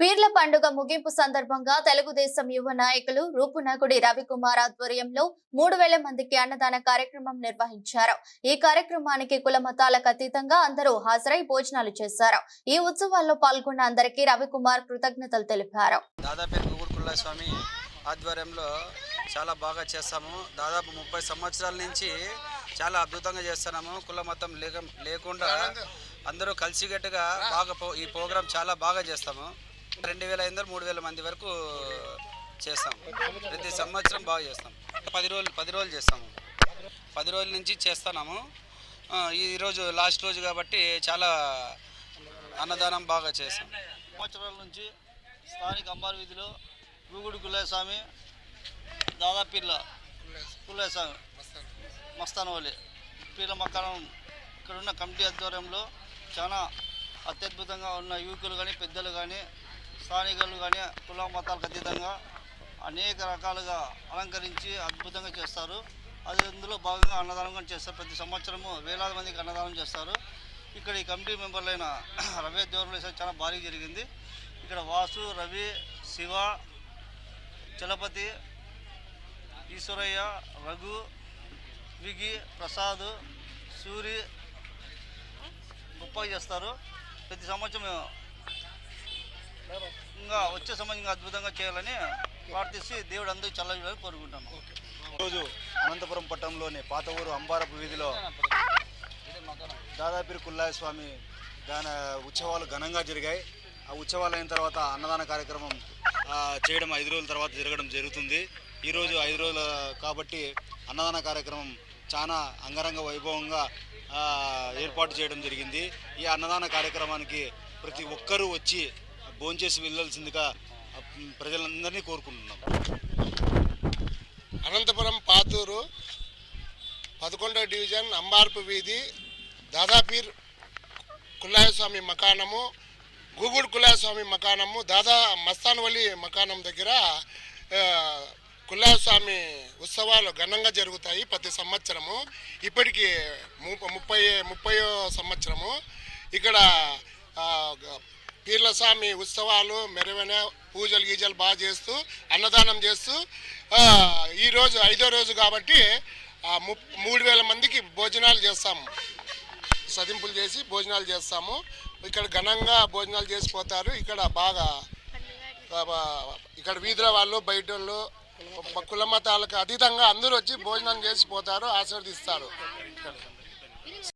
పీర్ల పండుగ ముగింపు సందర్భంగా తెలుగుదేశం యువ నాయకులు రూపునగుడి రవికుమార్ ఆధ్వర్యంలో మూడు వేల మందికి అన్నదాన కార్యక్రమం నిర్వహించారు. ఈ కార్యక్రమానికి కుల మతాలకు అతీతంగా అందరూ హాజరై భోజనాలు చేశారు. ఈ ఉత్సవాల్లో పాల్గొన్న అందరికీ రవికుమార్ కృతజ్ఞతలు తెలిపారు. దాదాపు స్వామి ఆధ్వర్యంలో చాలా బాగా చేస్తాము. దాదాపు ముప్పై సంవత్సరాల నుంచి చాలా అద్భుతంగా చేస్తున్నాము. కుల మతం లేక లేకుండా అందరూ కలిసికట్టుగా బాగా ఈ ప్రోగ్రాం చాలా బాగా చేస్తాము. రెండు వేల ఐదు మూడు వేల మంది వరకు చేస్తాం. ప్రతి సంవత్సరం బాగా చేస్తాం. పది రోజులు పది రోజులు చేస్తాము. పది రోజుల నుంచి చేస్తున్నాము. ఈరోజు లాస్ట్ రోజు కాబట్టి చాలా అన్నదానం బాగా చేస్తాం సంవత్సరాల నుంచి స్థానిక అంబారు వీధిలో గూగుడు గుల్లయ్య స్వామి దాదాపీర్ల గుల్లయ్య స్వామి మస్తానవల్లి పీర్ల మకానం ఇక్కడున్న కమిటీ ఆధ్వర్యంలో చాలా అత్యద్భుతంగా ఉన్న యువకులు కానీ పెద్దలు కానీ స్థానికులు కానీ కుల మతాలకు అతీతంగా అనేక రకాలుగా అలంకరించి అద్భుతంగా చేస్తారు. అది అందులో భాగంగా అన్నదానం కూడా చేస్తారు. ప్రతి సంవత్సరము వేలాది మందికి అన్నదానం చేస్తారు. ఇక్కడ ఈ కమిటీ మెంబర్లైన రవి దేవరులు చాలా భారీ జరిగింది. ఇక్కడ వాసు రవి శివ చలపతి ఈశ్వరయ్య రఘు విగి ప్రసాద్ సూరి గొప్పగా చేస్తారు. ప్రతి సంవత్సరం ఇంకా వచ్చే సంవత్సరం ఇంకా అద్భుతంగా చేయాలని ప్రార్థిస్తే దేవుడు అందరూ చల్లగా కోరుకుంటాను ఈరోజు అనంతపురం పట్టణంలోని పాత ఊరు అంబారపు వీధిలో దాదాపీర్ కుల్లాయ స్వామి దాని ఉత్సవాలు ఘనంగా జరిగాయి. ఆ ఉత్సవాలు అయిన తర్వాత అన్నదాన కార్యక్రమం చేయడం ఐదు రోజుల తర్వాత జరగడం జరుగుతుంది. ఈరోజు ఐదు రోజులు కాబట్టి అన్నదాన కార్యక్రమం చాలా అంగరంగ వైభవంగా ఏర్పాటు చేయడం జరిగింది. ఈ అన్నదాన కార్యక్రమానికి ప్రతి ఒక్కరూ వచ్చి భోంచేసి వెళ్ళాల్సిందిగా ప్రజలందరినీ కోరుకుంటున్నాం. అనంతపురం పాతూరు పదకొండవ డివిజన్ అంబార్పు వీధి దాదాపీర్ కుల్లాయస్వామి మకానము గూగుడు కుల్లాయస్వామి మకానము దాదా మస్తాన్వలి మకానం దగ్గర కుల్లాయస్వామి ఉత్సవాలు ఘనంగా జరుగుతాయి ప్రతి సంవత్సరము. ఇప్పటికి ము- ముప్పై ముప్పయో సంవత్సరము. ఇక్కడ ఆ, పీర్ల స్వామి ఉత్సవాలు మెరువైన పూజలు గీజలు బాగా చేస్తూ అన్నదానం చేస్తూ ఈరోజు ఐదో రోజు కాబట్టి మూడు వేల మందికి భోజనాలు చేస్తాము. సదింపులు చేసి భోజనాలు చేస్తాము. ఇక్కడ ఘనంగా భోజనాలు చేసిపోతారు ఇక్కడ బాగా ఇక్కడ వీధుల వాళ్ళు బయట వాళ్ళు కుల మతాలకు అతీతంగా అందరూ వచ్చి భోజనం చేసిపోతారు ఆశీర్వదిస్తారు.